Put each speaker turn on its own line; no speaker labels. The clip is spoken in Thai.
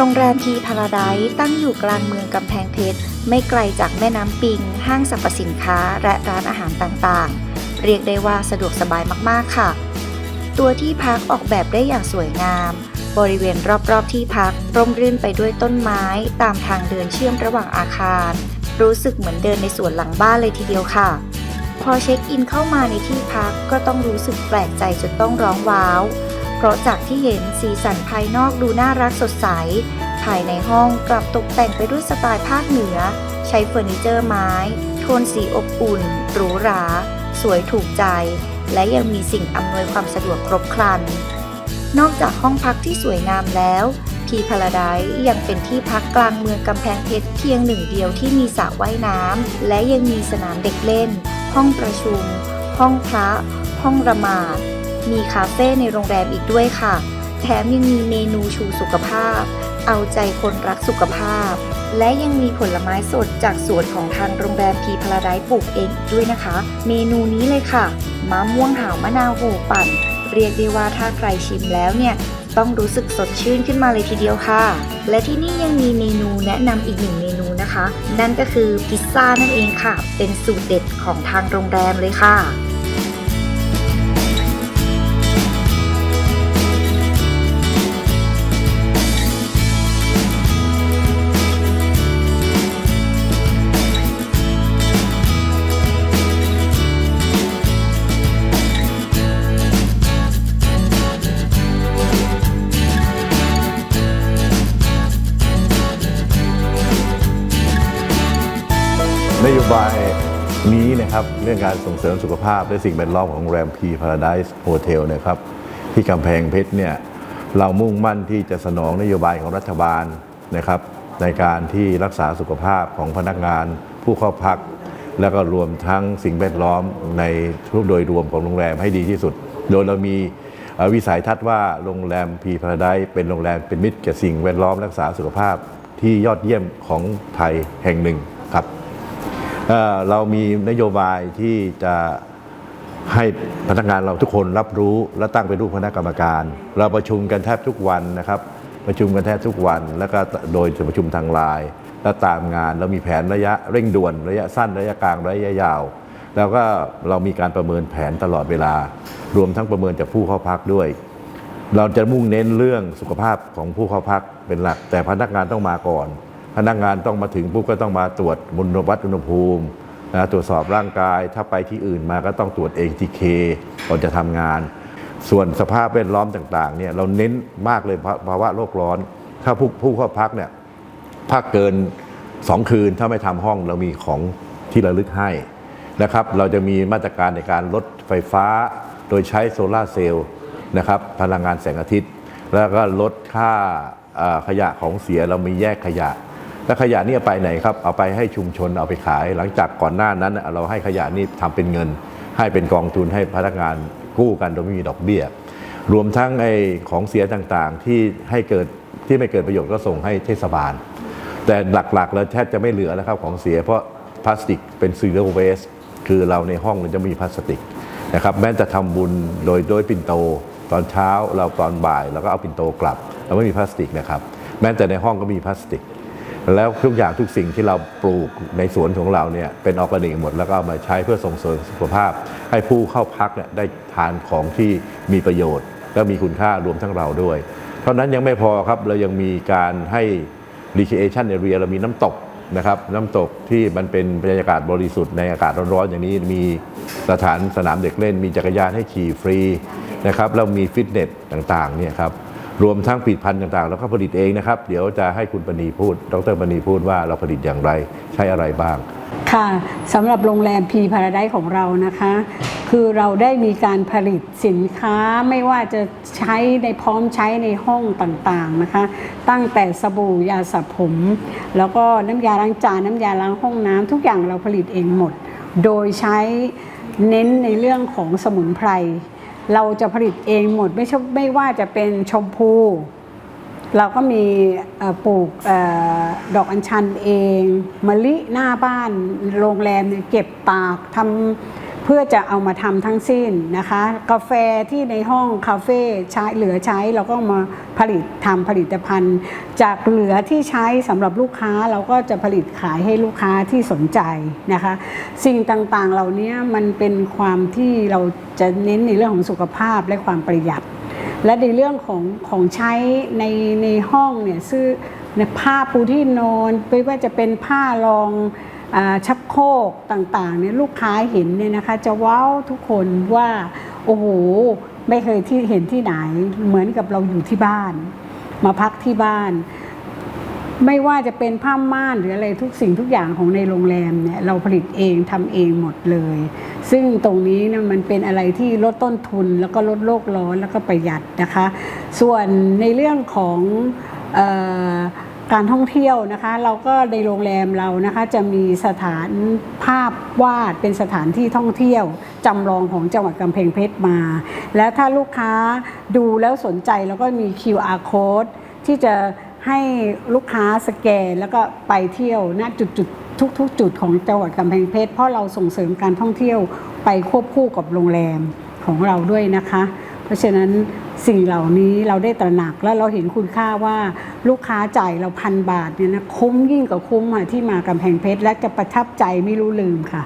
โรงแรมทีพาราไดซ์ตั้งอยู่กลางเมืองกำแพงเพชร ไม่ไกลจากแม่น้ำปิง ห้างสรรพสินค้าและร้านอาหารต่างๆ เรียกได้ว่าสะดวกสบายมากๆค่ะ ตัวที่พักออกแบบได้อย่างสวยงาม บริเวณรอบๆที่พักร่มรื่นไปด้วยต้นไม้ตามทางเดินเชื่อมระหว่างอาคาร รู้สึกเหมือนเดินในสวนหลังบ้านเลยทีเดียวค่ะ พอเช็คอินเข้ามาในที่พักก็ต้องรู้สึกแปลกใจจนต้องร้องว้าว เพราะจากที่เห็นสีสันภายนอกดูน่ารักสดใส ภายในห้องกลับตกแต่งไปด้วยสไตล์ภาคเหนือ ใช้เฟอร์นิเจอร์ไม้ โทนสีอบอุ่น หรูหรา สวยถูกใจ และยังมีสิ่งอำนวยความสะดวกครบครัน นอกจากห้องพักที่สวยงามแล้วพีพาราไดซ์ยังเป็นที่พักกลางเมืองกำแพงเพชรเพียงหนึ่งเดียวที่มีสระว่ายน้ำและยังมีสนามเด็กเล่น ห้องประชุม ห้องพระ ห้องระหมาด มีคาเฟ่ในโรงแรมอีกด้วยค่ะ แถมยังมีเมนูชูสุขภาพ เอาใจคนรักสุขภาพ และยังมีผลไม้สดจากสวนของทางโรงแรมพีพาราไดซ์ปลูกเองด้วยนะคะ เมนูนี้เลยค่ะมะม่วงหาวมะนาวโหปั่น เรียกได้ว่าถ้าใครชิมแล้วเนี่ยต้องรู้สึกสดชื่นขึ้นมาเลยทีเดียวค่ะ และที่นี่ยังมีเมนูแนะนำอีกหนึ่งเมนูนะคะ นั่นก็คือพิซซ่านั่นเองค่ะ เป็นสูตรเด็ดของทางโรงแรมเลยค่ะ
บายนี้นะครับเรื่องการส่งเสริมสุขภาพและสิ่งแวดล้อมของโรงแรมพีพาราไดซ์โฮเทลนะครับที่กำแพงเพชรเนี่ยเรามุ่งมั่นที่จะสนองนโยบายของรัฐบาลนะครับในการที่รักษาสุขภาพของพนักงาน ผู้เข้าพัก แล้วก็รวมทั้งสิ่งแวดล้อมในทุกโดยรวมของโรงแรมให้ดีที่สุด โดยเรามีวิสัยทัศน์ว่าโรงแรมพีพาราไดซ์เป็นโรงแรมเป็นมิตรแก่สิ่งแวดล้อมรักษาสุขภาพที่ยอดเยี่ยมของไทยแห่งหนึ่งครับ เรามีนโยบายที่จะให้พนักงานเราทุกคนรับรู้และตั้งเป็นรูปคณะกรรมการ เราประชุมกันแทบทุกวันนะครับ ประชุมกันแทบทุกวัน แล้วก็โดยประชุมทางไลน์และตามงานเรามีแผนระยะเร่งด่วนระยะสั้นระยะกลางระยะยาว แล้วก็เรามีการประเมินแผนตลอดเวลา รวมทั้งประเมินจากผู้เข้าพักด้วย เราจะมุ่งเน้นเรื่องสุขภาพของผู้เข้าพักเป็นหลัก แต่พนักงานต้องมาก่อน พนักงานต้องมาถึงปุ๊บก็ต้องมาตรวจมุนวัดอุณหภูมินะตรวจสอบร่างกาย ถ้าไปที่อื่นมาก็ต้องตรวจ ATK ก่อนจะทำงาน ส่วนสภาพแวดล้อมต่างๆเนี่ยเราเน้นมากเลยภาภาวะโลกร้อน ถ้าผู้ผู้เข้าพักเนี่ยพักเกิน 2 คืนถ้าไม่ทำห้องเรามีของที่ระลึกให้นะครับ เราจะมีมาตรการในการลดไฟฟ้า โดยใช้โซลาร์เซลล์นะครับพลังงานแสงอาทิตย์ แล้วก็ลดค่าขยะของเสียเรามีแยกขยะ แล้วขยะนี่เอาไปไหนครับ เอาไปให้ชุมชนเอาไปขาย หลังจากก่อนหน้านั้น เราให้ขยะนี่ทำเป็นเงิน ให้เป็นกองทุนให้พนักงานกู้กันโดยไม่มีดอกเบี้ย รวมทั้งไอ้ของเสียต่างๆที่ให้เกิดที่ไม่เกิดประโยชน์ก็ส่งให้เทศบาล แต่หลักๆ แล้วแทบจะไม่เหลือแล้วครับของเสียเพราะพลาสติกเป็น zero waste คือเราในห้องเราจะมีพลาสติกนะครับแม้จะทำบุญโดยโดยปิ่นโต ตอนเช้าเราตอนบ่ายเราก็เอาปิ่นโตกลับ เราไม่มีพลาสติกนะครับแม้แต่ในห้องก็มีพลาสติก แล้วทุกอย่างทุกสิ่งที่เราปลูกในสวนของเราเนี่ยเป็นออร์แกนิกหมดแล้วก็เอามาใช้เพื่อส่งเสริมสุขภาพ ให้ผู้เข้าพักเนี่ยได้ทานของที่มีประโยชน์ และมีคุณค่ารวมทั้งเราด้วย เท่านั้นยังไม่พอครับเรายังมีการให้ recreation area เรามีน้ำตกนะครับน้ำตกที่มันเป็นบรรยากาศบริสุทธิ์ในอากาศร้อนๆอย่างนี้มีสถานสนามเด็กเล่น มีจักรยานให้ขี่ฟรีนะครับแล้วมีฟิตเนสต่างๆเนี่ยครับ รวมทั้งผลิตภัณฑ์ต่างๆ แล้วก็ผลิตเองนะครับ เดี๋ยวจะให้คุณปณีพูด ดรปณีพูดว่าเราผลิตอย่างไรใช้อะไรบ้าง
ค่ะสำหรับโรงแรมพีพาราไดของเรานะคะ คือเราได้มีการผลิตสินค้าไม่ว่าจะใช้ในพร้อมใช้ในห้องต่างๆนะคะ ตั้งแต่สบู่ยาสระผม แล้วก็น้ำยาล้างจานน้ำยาล้างห้องน้ำทุกอย่างเราผลิตเองหมด โดยใช้เน้นในเรื่องของสมุนไพร เราจะผลิตเองหมดไม่ชไม่ว่าจะเป็นชมพู เราก็มีปลูกอดอกอัญชันเองมะลิหน้าบ้านโรงแรมเนี่ยเก็บตากทำ พื่อจะเอามาทำทั้งสิ้นนะคะ กาแฟที่ในห้องคาเฟ่ใช้เหลือใช้เราก็มาผลิตทำผลิตภัณฑ์ จากเหลือที่ใช้สำหรับลูกค้าเราก็จะผลิตขายให้ลูกค้าที่สนใจนะคะ สิ่งต่างๆเหล่านี้มันเป็นความที่เราจะเน้นในเรื่องของสุขภาพและความประหยัด และในเรื่องของของใช้ในในห้องเนี่ยซื้อในผ้าปูที่นอนไม่ว่าจะเป็นผ้ารอง ชักโครกต่างๆเนี่ยลูกค้าเห็นเนี่ยนะคะ จะว้าวทุกคนว่าโอ้โหไม่เคยที่เห็นที่ไหน เหมือนกับเราอยู่ที่บ้าน มาพักที่บ้าน ไม่ว่าจะเป็นผ้าม่านหรืออะไรทุกสิ่งทุกอย่างของในโรงแรมเนี่ยเราผลิตเองทำเองหมดเลย ซึ่งตรงนี้เนี่ยมันเป็นอะไรที่ลดต้นทุนแล้วก็ลดโลกร้อนแล้วก็ประหยัดนะคะ ส่วนในเรื่องของ การท่องเที่ยวนะคะ เราก็ในโรงแรมเรานะคะจะมีสถานภาพวาดเป็นสถานที่ท่องเที่ยวจำลองของจังหวัดกำแพงเพชรมา แล้วถ้าลูกค้าดูแล้วสนใจแล้วก็มี QR code ที่จะให้ลูกค้าสแกนแล้วก็ไปเที่ยวณจุดจุดทุกทุกๆ จุดของจังหวัดกำแพงเพชรเพราะเราส่งเสริมการท่องเที่ยวไปควบคู่กับโรงแรมของเราด้วยนะคะ เพราะฉะนั้นสิ่งเหล่านี้เราได้ตระหนักและเราเห็นคุณค่าว่า ลูกค้าจ่ายเราพันบาทเนี่ยนะคุ้มยิ่งกว่าคุ้มอะที่มากำแพงเพชรและจะประทับใจไม่รู้ลืมค่ะ